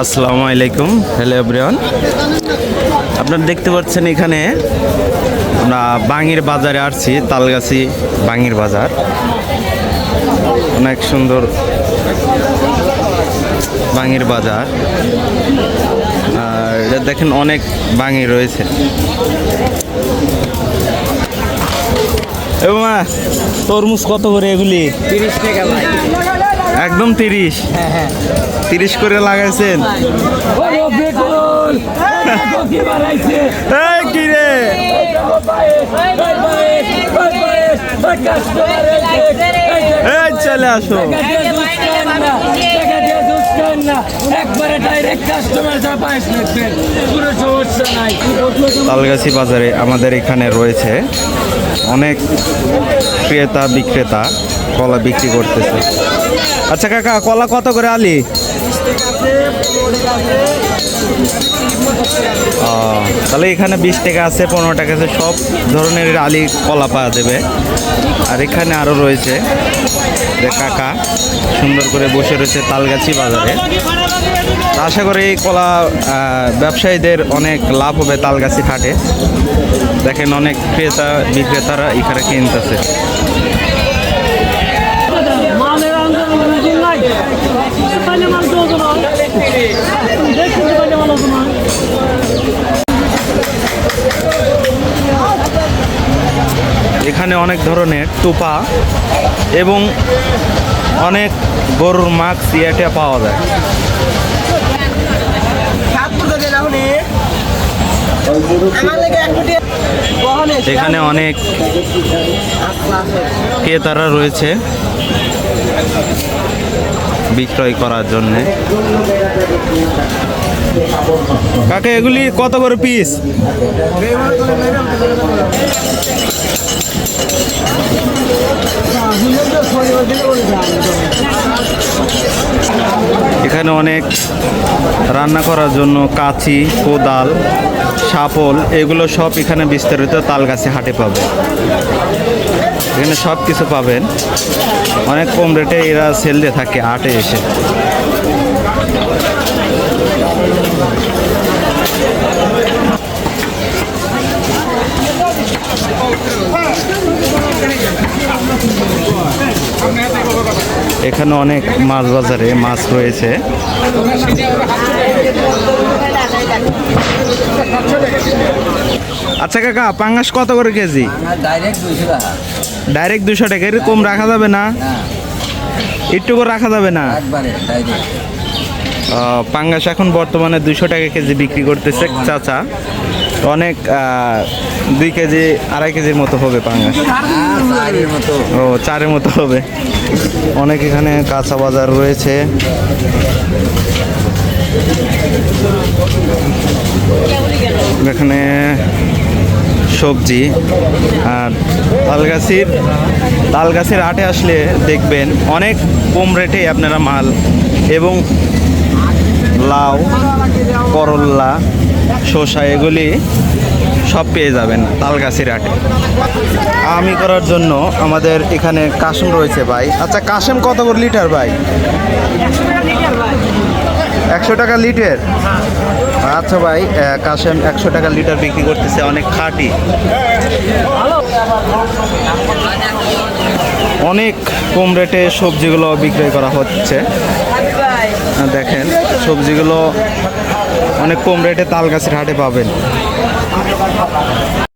আসসালামু আলাইকুম। Hello everyone আপনারা দেখতে পাচ্ছেন এখানে আমরা বাঙির বাজারে আসছি, তালগাছি বাঙির বাজার। অনেক সুন্দর বাঙির বাজার। আর এটা দেখেন অনেক বাঙি রয়েছে। তরমুজ কত করে এগুলি? তিরিশ টাকা একদম তিরিশ। হ্যাঁ হ্যাঁ। তিরিশ করে লাগাইছেন। এই কি রে? চলে আসো। তালগাছি বাজারে আমাদের এখানে রয়েছে অনেক ক্রেতা বিক্রেতা কলা বিক্রি করতেছে। আচ্ছা কাকা, কলা কত করে আলি? তাহলে এখানে বিশ টাকা আছে, পনেরো টাকা আছে, সব ধরনের আলি কলা পাওয়া যাবে। আর এখানে আরও রয়েছে যে কাকা, সুন্দর করে বসে রয়েছে তালগাছি বাজারে। আশা করি কলা ব্যবসায়ীদের অনেক লাভ হবে তালগাছি হাটে। দেখেন অনেক ক্রেতা, বিক্রেতারা এখানে কিনতেছে। অনেক ধরনের টুপা এবং অনেক গরুর মাস্ক ইয়েটা পাওয়া যায়। এখানে অনেক ক্রেতারা রয়েছে বিক্রয় করার জন্যে। কাকে, এগুলি কত করে পিস এখানে অনেক রান্না করার জন্য কাঁচি, কোদাল, শাপল, এগুলো সব এখানে বিস্তারিত তালগাছে হাটে পাবে। এখানে সব কিছু পাবেন। অনেক কম রেটে এরা সেল দিয়ে থাকে, হাটে এসে। এখানে অনেক মাছ বাজারে মাছ রয়েছে। আচ্ছা কাকা পাঙ্গাস কত করে কেজি? ডাইরেক্ট দুশো টাকা। এরকম রাখা যাবে না? একটু করে রাখা যাবে না? পাঙ্গাস এখন বর্তমানে দুশো টাকা কেজি বিক্রি করতেছে চাচা। অনেক দুই কেজি, আড়াই কেজির মতো হবে পাঙ্গাস। ও, চারের মতো হবে। অনেক এখানে কাঁচা বাজার রয়েছে। এখানে সবজি আর তালগাছির তালগাছির আটে আসলে দেখবেন অনেক কম রেটে আপনারা মাল এবং লাউ করল্লা শসা, এগুলি সব পেয়ে যাবেন তালগাছির হাটে। আমি করার জন্য আমাদের এখানে কাশেম রয়েছে ভাই। আচ্ছা কাশেম কত করে লিটার ভাই? একশো টাকা লিটার? আচ্ছা ভাই কাশেম একশো টাকা লিটার বিক্রি করতেছে, অনেক খাঁটি। অনেক কম রেটে সবজিগুলো বিক্রয় করা হচ্ছে। দেখেন, সবজিগুলো অনেক কম রেটে তাল গাছের হাটে পাবেন।